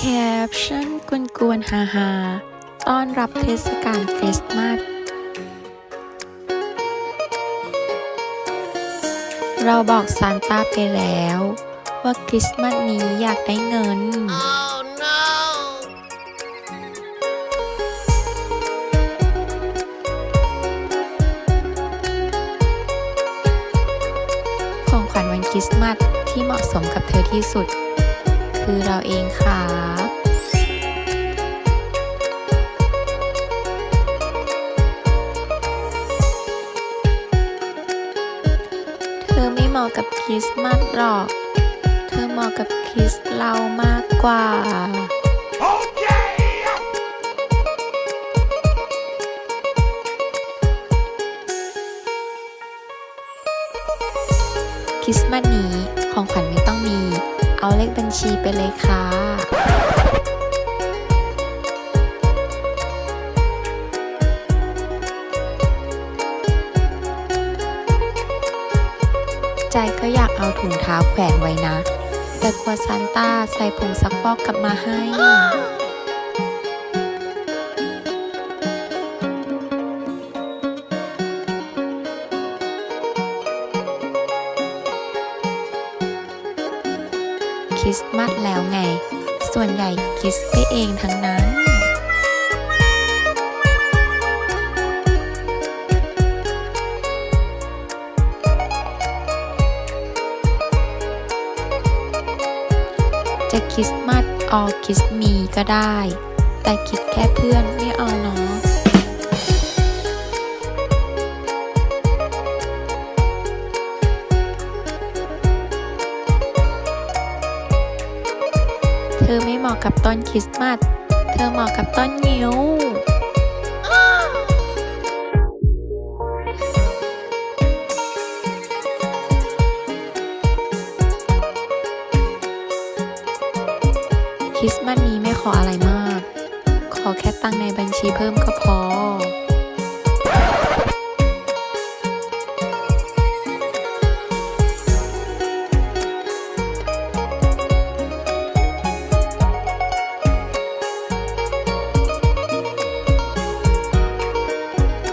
แคปชั่นกวนๆฮาฮาๆต้อนรับเทศกาลคริสต์มาส เราบอกซานต้าไปแล้ว ว่าคริสต์มาสนี้อยากได้เงิน Oh no! ของขวัญวันคริสต์มาสที่เหมาะสมกับเธอที่สุด คือเราเองครับเธอไม่เหมาะกับคริสต์มาสหรอก เธอเหมาะกับคริสเรามากกว่าคริสต์มาสนี้ของขวัญไม่ต้องมี เอาเลขบัญชีไปเลยค่ะ ใจก็อยากเอาถุงเท้าแขวนไว้นะ แต่กลัวซานต้าใส่ผงซักฟอกกลับมาให้ ริสต์มาสแล้วไง ส่วนใหญ่คริสไปเองทั้งนั้น จะคริสต์มาสออคริสมีก็ได้ แต่คิดแค่เพื่อนไม่เอาเนาะ เธอไม่เหมาะกับต้นคริสต์มาส เธอเหมาะกับต้นงิ้วคริสต์มาสนี้ไม่ขออะไรมาก ขอแค่ตังในบัญชีเพิ่มก็พอ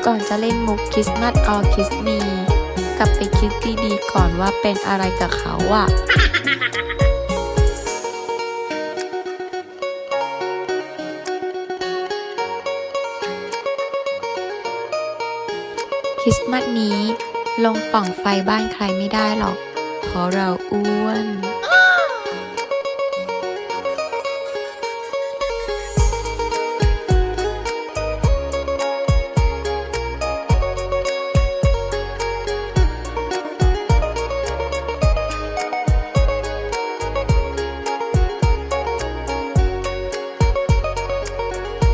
ก่อนจะเล่นมุกคริสต์มาสออคริสมีกลับไปคิดดีๆก่อนว่าเป็นอะไรกับเขาอะคริสต์มาสนี้ลงป่องไฟบ้านใครไม่ได้หรอก เพราะเราอ้วน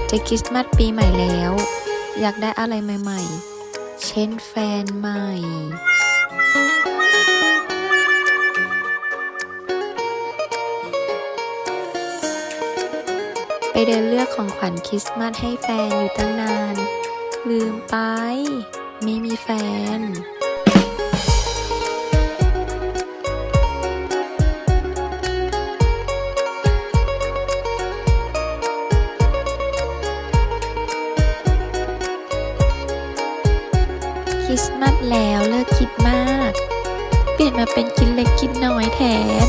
จะคริสต์มาสปีใหม่แล้ว อยากได้อะไรใหม่ ๆ เช่นแฟนใหม่ ไปเดินเลือกของขวัญคริสต์มาสให้แฟนอยู่ตั้งนาน ลืมไป ไม่มีแฟน ริสต์มาสแล้วเลิกคิดมาก เปลี่ยนมาเป็นคิดเล็กคิดน้อยแทน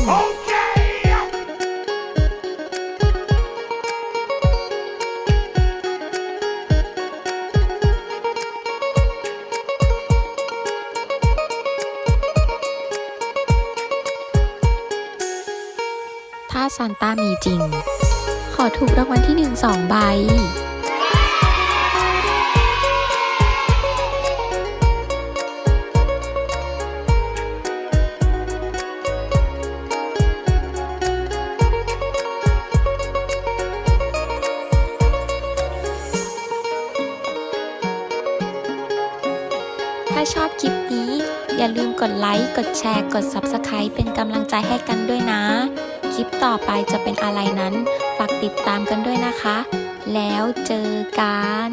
ถ้าซานต้ามีจริง ขอถูกรางวัลที่หนึ่งสองใบาชอบคลิปนี้ อย่าลืมกดไลค์ กดแชร์ กด Subscribe เป็นกำลังใจให้กันด้วยนะ คลิปต่อไปจะเป็นอะไรนั้น ฝากติดตามกันด้วยนะคะ แล้วเจอกัน